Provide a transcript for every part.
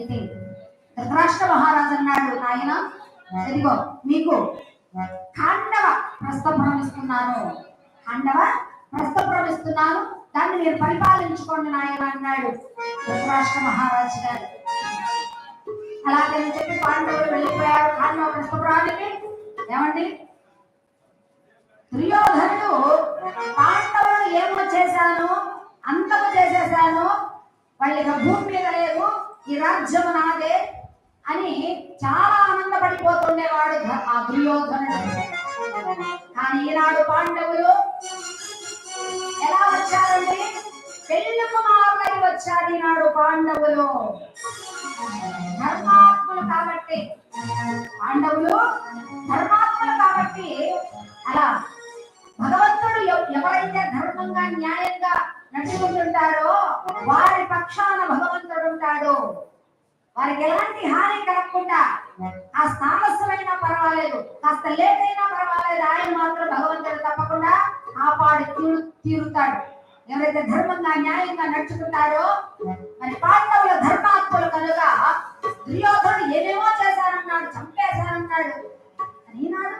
అయితే ధృతరాష్ట్ర మహారాజు అన్నాడు నాయన. ఇదిగో మీకు ఖాండవ ప్రస్థపురం ఇస్తున్నాను ఖాండవ ప్రస్థపురం ఇస్తున్నాను దాన్ని మీరు పరిపాలించుకోండి నాయన అన్నాడు ధృతరాష్ట్ర మహారాజు గారు. అలాగని చెప్పి పాండవులు వెళ్ళిపోయారు. ఖాండవ ప్రస్థపురానికి ఏమండి? దుర్యోధనుడు పాండవులు ఏమో చేశాను అంతము చేసేసాను వాళ్ళు ఇక భూమి మీద లేవు ఈ రాజ్యం నాదే అని చాలా ఆనందపడిపోతుండేవాడు ఆ దుర్యోధనుడు. కానీ ఈనాడు పాండవులు ఎలా వచ్చారండి పెళ్ళి కుమారులై వచ్చారు ఈనాడు పాండవులు. ధర్మాత్ములు కాబట్టి పాండవులు ధర్మాత్ములు కాబట్టి అలా భగవంతుడు ఎవరైతే ధర్మంగా న్యాయంగా నడుచుకుంటుంటారో వారి పక్షాన భగవంతుడు ఉంటాడు వారికి ఎలాంటి హాని కలగకుండా ఆ తామసమైనా పర్వాలేదు కాస్త లేట్ అయినా పర్వాలేదు ఆయన మాత్రం భగవంతుడు తప్పకుండా ఆ పాడు తీరు తీరుతాడు. ఎవరైతే ధర్మంగా న్యాయంగా నడుచుకుంటారో మరి పాండవుల ధర్మాత్ములు కనుక దుర్యోధనుడు ఏమేమో చేశారన్నాడు చంపేశారన్నాడు ఈనాడు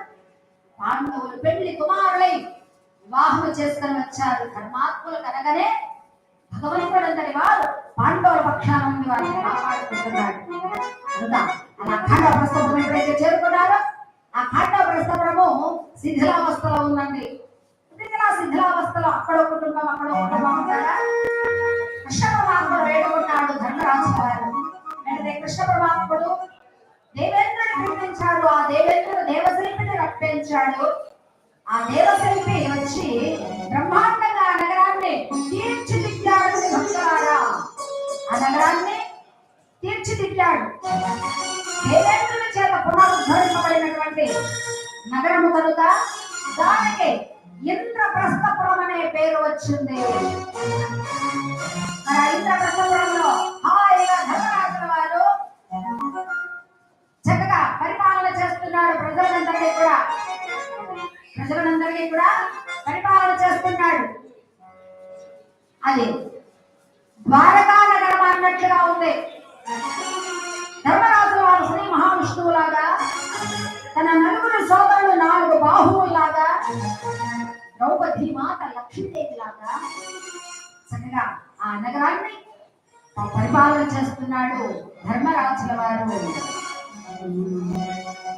పాండవులు పెళ్ళి కుమారులై వివాహం చేసుకొని వచ్చారు. ధర్మాత్ములు కనగానే భగవంతుడు అంతటి వారు పాండవుల పక్షాన ఉండి వారిని కాపాడుకుంటున్నాడు అలా ఖండ ప్రస్థపురం ఎప్పుడైతే చేరుకున్నారో ఆ ఖండ ప్రస్థపురము శిథిలావస్థలో ఉందండి. శిథిలా శిథిలావస్థలో అక్కడో కుటుంబం అక్కడో కుటుంబం కృష్ణ పరమాత్ముడు వేడుకున్నాడు ధర్మరాజు గారు అంటే కృష్ణ పరమాత్ముడు దేవేంద్రుని పిలిపించాడు ఆ దేవేంద్రుడు దేవశిల్పిని రప్పించాడు. ఆ దేవశిల్పి వచ్చి బ్రహ్మాండంగా ఆ నగరాన్ని తీర్చిదిద్దాడు భక్తులారా ఆ నగరాన్ని తీర్చిదిద్దాడు. దేవేంద్రుల చేత పునరుద్ధరించబడినటువంటి నగరము కనుక దానికి ఇంద్రప్రస్థపురం అనే పేరు వచ్చింది. ఇంద్రప్రస్థపురం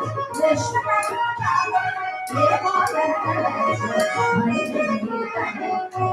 Thank you.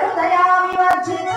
లేరు దయావివర్జితులు.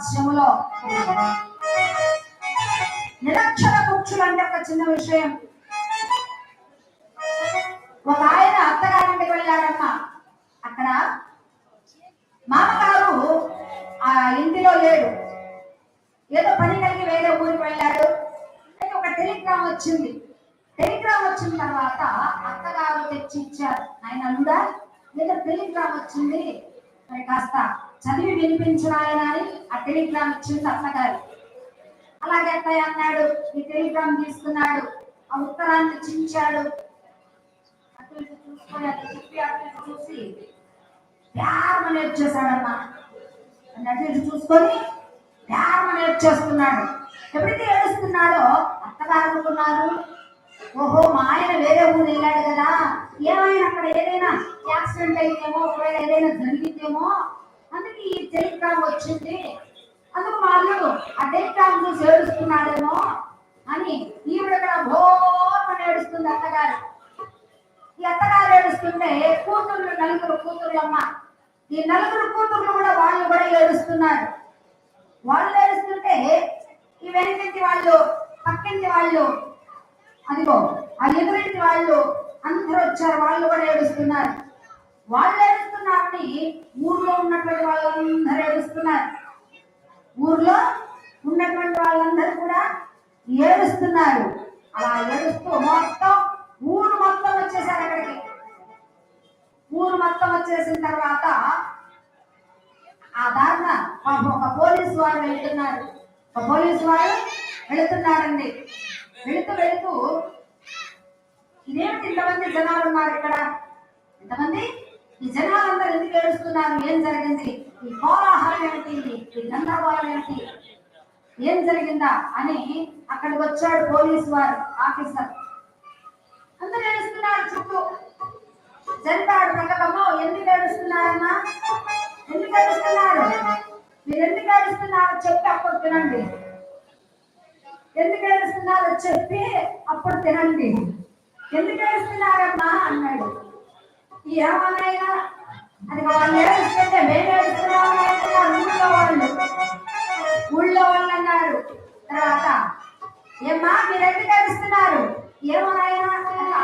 ఉన్నారు నిరక్షర ముఖ్యులు అంటే ఒక చిన్న విషయం. ఒక ఆయన అత్తగారింటికి వెళ్ళాడమ్మ అక్కడ మామగారు ఆ ఇంటిలో లేడు. ఏదో పని కలిగి వేరే ఊరికి వెళ్ళాడు. అయితే ఒక టెలిగ్రామ్ వచ్చింది. టెలిగ్రామ్ వచ్చిన తర్వాత అత్తగారు తెచ్చి ఇచ్చారు ఆయన అల్లుడా ఏదో టెలిగ్రామ్ వచ్చింది. మరి కాస్త చదివి వినిపించిన అని ఆ టెలిగ్రామ్ ఇచ్చింది అత్తగారు అలాగే అత్తయ్య అన్నాడు ఈ టెలిగ్రామ్ తీసుకున్నాడు ఆ ఉత్తరాన్ని చించాడు అటు ఇటు చూసుకొని అటు చెప్పి అటు చూసి ప్యారమని వచ్చేసాడమ్మా అటు ఇటు చూసుకొని ప్యారమని వచ్చేస్తున్నాడు ఎప్పుడైతే ఏడుస్తున్నాడో అత్తగారు అనుకున్నారు ఓహో మా ఆయన వేరే ఊరు వెళ్ళాడు కదా. ఏమైనా అక్కడ ఏదైనా యాక్సిడెంట్ అయిందేమో ఒకవేళ ఏదైనా జరిగిందేమో అందుకే ఈ టెలిగ్రామ్ వచ్చింది. అందుకు వాళ్ళు ఆ టెలిగ్రామ్ చూసి ఏడుస్తున్నాడేమో అని ఈవిడ ఇక్కడ భోమని ఏడుస్తుంది అత్తగారు. ఈ అత్తగారు ఏడుస్తుంటే కూతుర్లు నలుగురు కూతుర్లమ్మ ఈ నలుగురు కూతుర్లు కూడా వాళ్ళు కూడా ఏడుస్తున్నారు. వాళ్ళు ఏడుస్తుంటే ఈ వెనకింటి వాళ్ళు పక్కింటి వాళ్ళు అదిగో ఆ ఎదురింటి వాళ్ళు అందరూ వచ్చారు. వాళ్ళు కూడా ఏడుస్తున్నారు. వాళ్ళు ఏడుస్తున్నారని ఊర్లో ఉన్నటువంటి వాళ్ళందరూ ఏడుస్తున్నారు. ఊర్లో ఉన్నటువంటి వాళ్ళందరూ కూడా ఏడుస్తున్నారు. అలా ఏడుస్తూ మొత్తం ఊరు మొత్తం వచ్చేసారు అక్కడికి. ఊరు మొత్తం వచ్చేసిన తర్వాత ఆ దారిన పాపం ఒక పోలీసు వారు వెళ్తున్నారు. ఒక పోలీసు వారు వెళుతున్నారండి. వెళుతూ వెళుతూ ఇదేమిటి ఇంతమంది జనాలు ఉన్నారు ఇక్కడ? ఇంతమంది ఈ జనాలందరూ ఎందుకు ఏడుస్తున్నారు? ఏం జరిగింది? ఈ కోలాహలం ఏమిటి ఈ గందరగోళం ఏమిటి ఏం జరిగిందా? అని అక్కడికి వచ్చాడు పోలీసు వారు ఆఫీసర్. అందరూ ఏడుస్తున్నారు చుట్టూ. జరిపాడు ప్రకటమో ఎందుకు ఏడుస్తున్నారన్నా ఎందుకు ఏడుస్తున్నారు? మీరు ఎందుకు ఏడుస్తున్నారు? చెప్పి అప్పుడు తినండి. ఎందుకు ఏడుస్తున్నారో చెప్పి అప్పుడు తినండి. ఎందుకు ఏడుస్తున్నారమ్మా? అన్నాడు. ఏమనైనా? అది వాళ్ళు ఏడుస్తుంటే మేము ఏడుస్తున్నామని అంటున్నారు ఊళ్ళో వాళ్ళు. ఊళ్ళో వాళ్ళు అన్నారు. తర్వాత ఏమ్మా మీరు ఎందుకు ఏడుస్తున్నారు? ఏమో నాయనా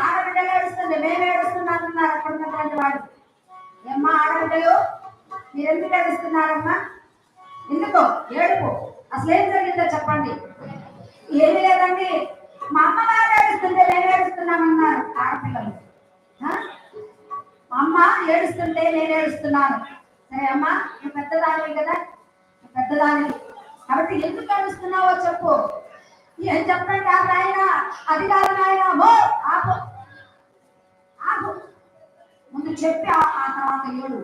ఆడబిడ్డలు ఏడుస్తుంది మేము ఏడుస్తున్నాం అన్నారు అక్కడ ఉన్నటువంటి వాడు ఏమ్మా ఆడబిడ్డలు మీరు ఎందుకు ఏడుస్తున్నారమ్మా? ఎందుకో? ఏడుపు. అసలు ఏం జరిగిందో చెప్పండి. ఏమీ లేదండి. మా అమ్మగారు ఏడుస్తుంటే మేము ఏడుస్తున్నామన్నారు ఆడపిల్లలు. అమ్మ ఏడుస్తుంటే నేను ఏడుస్తున్నాను. సరే అమ్మా నువ్వు పెద్దదాని కదా పెద్దదాని కాబట్టి ఎందుకు ఏడుస్తున్నావో చెప్పు. ఏం చెప్పండి ఆ నాయన అది కాదు నాయన ఆపు. ఆపు. ముందు చెప్పి ఆ తర్వాత ఏడు.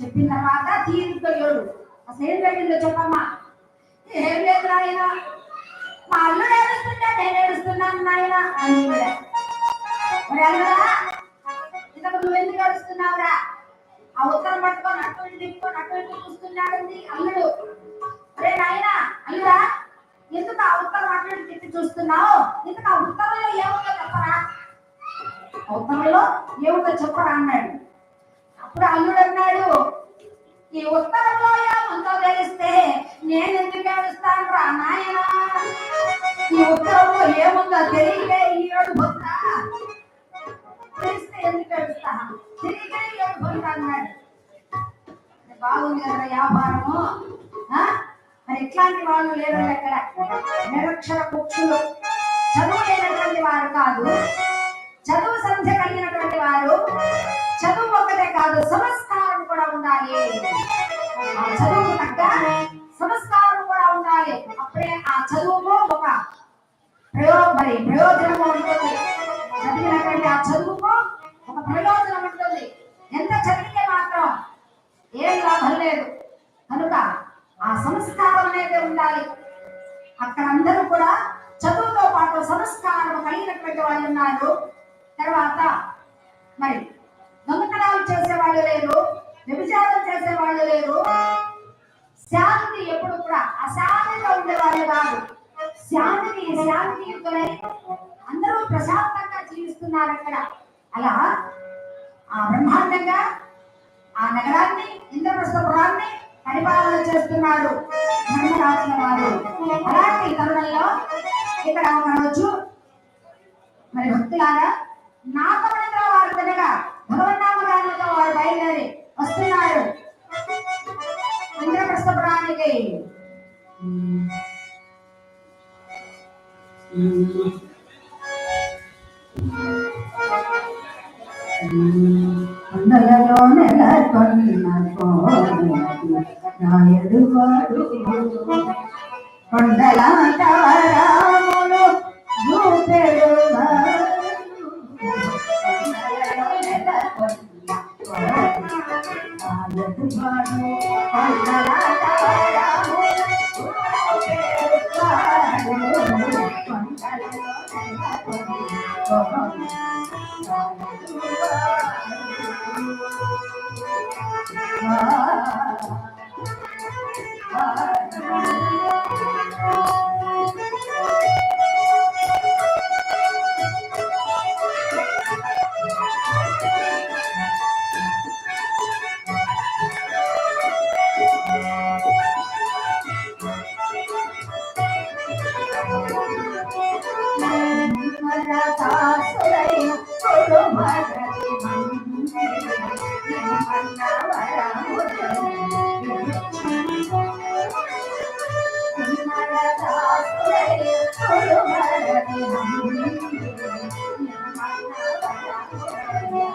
చెప్పిన తర్వాత తీరుతో ఏడు. అసలు ఏం జరిగిందో చెప్పమ్మా. ఏం లేదు నాయన. మా అల్లుడు ఏడుస్తుంటే నేను ఏడుస్తున్నాను నాయన. అని ఇంతకు నువ్వు ఎందుకు అడుస్తున్నావురా ఆ ఉత్తరం పట్టుకొని అటు ఇటు తిప్పుకొని అటు ఇటు చూస్తున్నాడండి అల్లుడు. రే నాయన అల్లుడా ఎందుకు ఆ ఉత్తరం అటు ఇటు తిప్పి చూస్తున్నావు? ఎందుకు ఆ ఉత్తరంలో ఏముందో చెప్పరా? ఆ ఉత్తరంలో ఏముందో చెప్పరా అన్నాడు. అప్పుడు అల్లుడు అన్నాడు ఈ ఉత్తరంలో ఏముందో తెలిస్తే నేను ఎందుకు ఏడుస్తాను రా నాయనా? ఈ ఉత్తరంలో ఏముందో తెలియకే బాగుంది కదా వ్యాపారము మరి ఇట్లాంటి వాళ్ళు లేరు అక్కడ. నిరక్షర పక్షులు చదువు లేనటువంటి వారు కాదు. చదువు సంధ్య కలిగినటువంటి వారు. చదువు ఒక్కటే కాదు సంస్కారం కూడా ఉండాలి. ఆ చదువు తగ్గ సంస్కారం కూడా ఉండాలి. అప్పుడే ఆ చదువుకు ఒక ప్రయోగ మరి ప్రయోజనం ఉంటుంది. చదివినటువంటి ఆ చదువుకో ఒక ప్రయోజనం కలిగినటువంటి వాళ్ళు ఉన్నారు. తర్వాత మరి దొంగతనాలు చేసేవాళ్ళు లేరు వ్యభిచారం చేసేవాళ్ళు లేరు. శాంతి ఎప్పుడు కూడా అశాంతిగా ఉండేవాళ్ళు కాదు. శాంతికి శాంతియుతులై అందరూ ప్రశాంతంగా జీవిస్తున్నారు అక్కడ. అలా ఆ బ్రహ్మాండంగా ఆ నగరాన్ని ఇంద్రప్రస్థపురాన్ని పరిపాలన చేస్తున్నాడు ధర్మరాజుల వారు. అలాంటి తరుణంలో ఇక్కడ ఒక రోజు మరి భక్తులారా నా నాగమణిలో వారు తినగా భగవన్నామగానులతో వారు బయలుదేరి వస్తున్నారు. ఇంద్రప్రస్థపురానికి. కొండలలో నెలకొన్న నాయుడు వాడు కొండల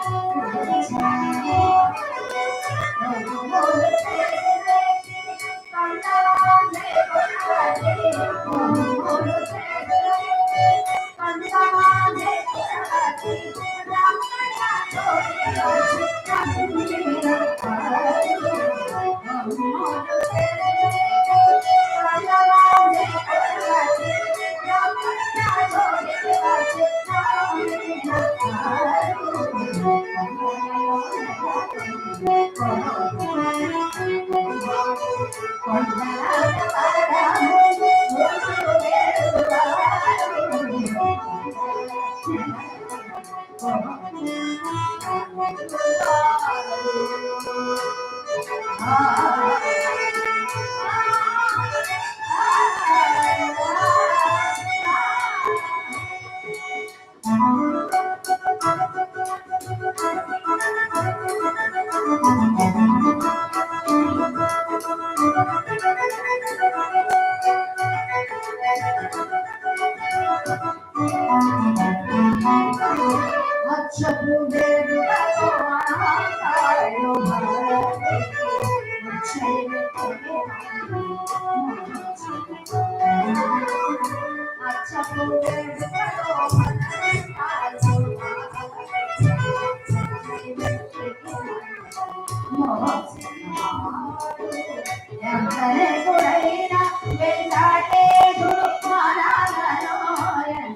Thank you. Quando ela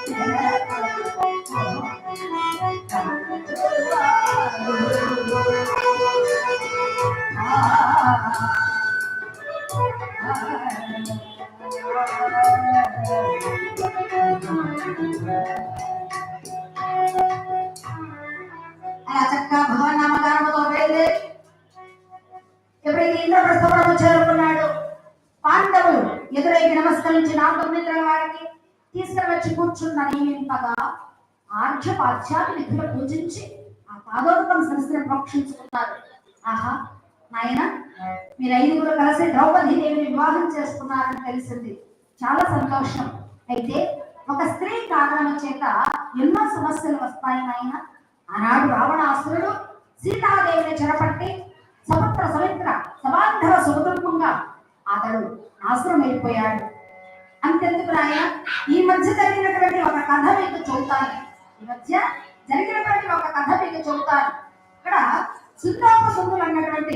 అలా పాదోదకం సంస్థను ప్రోక్షించుకున్నారు ఆహా నాయన మీరు ఐదుగురు కలిసి ద్రౌపది దేవిని వివాహం చేసుకున్నారని తెలిసింది. చాలా సంతోషం. అయితే ఒక స్త్రీ కారణం చేత ఎన్నో సమస్యలు వస్తాయి నాయన. ఆనాడు రావణాసురుడు సీతాదేవిని చెరపట్టి సముద్ర సమిత్ర సమాంధర సుఖదుర్గంగా అతడు నాశనం వెళ్ళిపోయాడు. అంతెందుకు నాయన? ఈ మధ్య జరిగినటువంటి ఒక కథ మీకు చూస్తాను ఈ మధ్య జరిగినటువంటి ఒక కథ మీకు చెబుతాను. ఇక్కడ సుందోప సుందులు అన్నటువంటి